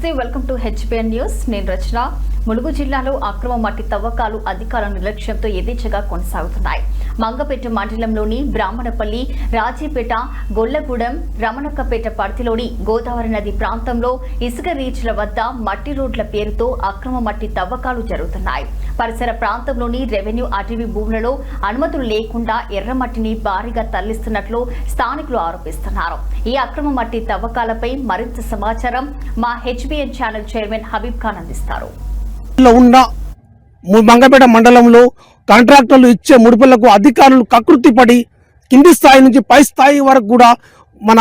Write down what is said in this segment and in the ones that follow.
నమస్తే welcome to హెచ్పిఎన్ news నేను రచన. ములుగు జిల్లాలో అక్రమ మట్టి తవ్వకాలు అధికారుల నిర్లక్ష్యంతో యథేచ్ఛగా కొనసాగుతున్నాయి. మంగపేట మండలంలోని బ్రాహ్మణపల్లి రాజీపేట గొల్లగూడెం రమణక్కపేట పరిధిలోని గోదావరి నది ప్రాంతంలో ఇసుక రీచ్ల వద్ద మట్టి రోడ్ల పేరుతో అక్రమ మట్టి తవ్వకాలు జరుగుతున్నాయి. పరిసర ప్రాంతంలోని రెవెన్యూ అటవీ భూములలో అనుమతులు లేకుండా ఎర్రమట్టిని భారీగా తరలిస్తున్నట్లు స్థానికులు ఆరోపిస్తున్నారు. ఈ అక్రమ మట్టి తవ్వకాలపై మరింత సమాచారం మా H HBN channel chairman Habib Khan అందిస్తారు. ఉన్న మంగపేట మండలంలో కాంట్రాక్టర్లు ఇచ్చే ముడుపులకు అధికారులు కకృతి పడి కింది స్థాయి నుంచి పై స్థాయి వరకు కూడా మన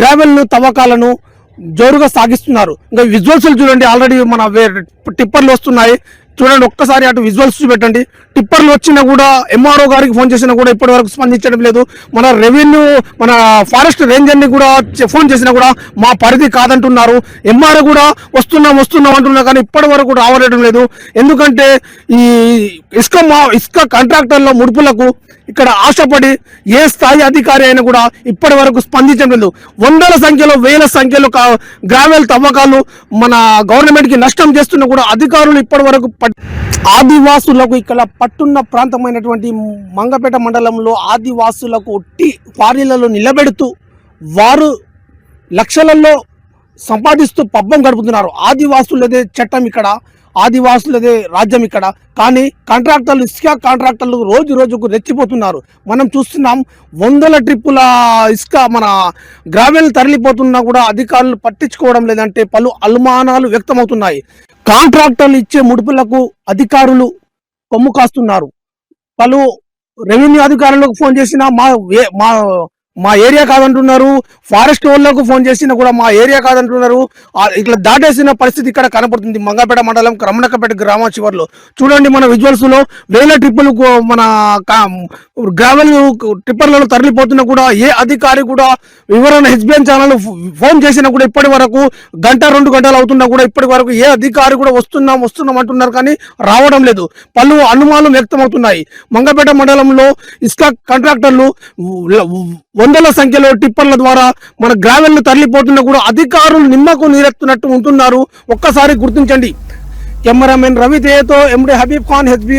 గ్రావెల్ తవ్వకాలను జోరుగా సాగిస్తున్నారు. ఇంకా విజువల్స్ చూడండి ఆల్రెడీ మన వే- టిప్పర్లు వస్తున్నాయి. చూడండి ఒక్కసారి అటు విజువల్స్ చూపెట్టండి. టిప్పర్లు వచ్చినా కూడా ఎంఆర్ఓ గారికి ఫోన్ చేసినా కూడా ఇప్పటి వరకు స్పందించడం లేదు. మన రెవెన్యూ మన ఫారెస్ట్ రేంజర్ని కూడా ఫోన్ చేసినా కూడా మా పరిధి కాదంటున్నారు. ఎంఆర్ఓ కూడా వస్తున్నాం వస్తున్నాం అంటున్నా కానీ ఇప్పటి వరకు రావడం లేదు. ఎందుకంటే ఈ ఇసుక మా ఇసుక కాంట్రాక్టర్ల ముడుపులకు ఇక్కడ ఆశపడి ఏ స్థాయి అధికారి అయినా కూడా ఇప్పటి వరకు స్పందించడం లేదు. వందల సంఖ్యలో వేల సంఖ్యలో కా- గ్రావెల్ తవ్వకాలు మన గవర్నమెంట్కి నష్టం చేస్తున్నా కూడా అధికారులు ఇప్పటి వరకు పట్- ఆదివాసులకు ఇక్కడ పట్టున్న ప్రాంతమైనటువంటి మంగపేట మండలంలో ఆదివాసులకు ఒట్టి క్వారీలలో నిలబెడుతూ వారు లక్షలలో సంపాదిస్తూ పబ్బం గడుపుతున్నారు. ఆదివాసులదే చట్టం ఇక్కడ ఆదివాసులదే రాజ్యం ఇక్కడ. కానీ కాంట్రాక్టర్లు ఇసుక కాంట్రాక్టర్లు రోజు రోజుకు రెచ్చిపోతున్నారు. మనం చూస్తున్నాం వందల ట్రిప్పుల ఇసుక మన గ్రావెల్ తరలిపోతున్నా కూడా అధికారులు పట్టించుకోవడం లేదంటే పలు అనుమానాలు వ్యక్తమవుతున్నాయి. కాంట్రాక్టర్లు ఇచ్చే ముడుపులకు అధికారులు కొమ్ము కాస్తున్నారు. పలు రెవెన్యూ అధికారులకు ఫోన్ చేసినా మా వే- మా మా ఏరియా కాదంటున్నారు. ఫారెస్ట్ వాళ్ళకు ఫోన్ చేసినా కూడా మా ఏరియా కాదంటున్నారు. ఇట్లా దాటేసిన పరిస్థితి ఇక్కడ కనపడుతుంది. మంగపేట మండలం క్రమణకపేట గ్రామ చివరిలో. చూడండి మన విజువల్స్లో వేల ట్రిప్పులు మన గ్రావెల్ ట్రిప్పర్లలో తరలిపోతున్నా కూడా ఏ అధికారి కూడా వివరణ హెచ్బిఎన్ ఛానల్ ఫోన్ చేసినా కూడా ఇప్పటి వరకు గంట రెండు గంటలు అవుతున్నా కూడా ఇప్పటి వరకు ఏ అధికారి కూడా వస్తున్నాం వస్తున్నాం అంటున్నారు కానీ రావడం లేదు. పలు అనుమానం వ్యక్తమవుతున్నాయి. మంగపేట మండలంలో ఇసుక కాంట్రాక్టర్లు వందల సంఖ్యలో టిప్పర్ల ద్వారా మన గ్రావెల్ను తరలిపోతున్నా కూడా అధికారులు నిమ్మకు నీరెత్తున్నట్టు ఉంటున్నారు. ఒక్కసారి గుర్తించండి. Cameraman రవితేజతో M D Habeeb Khan HBN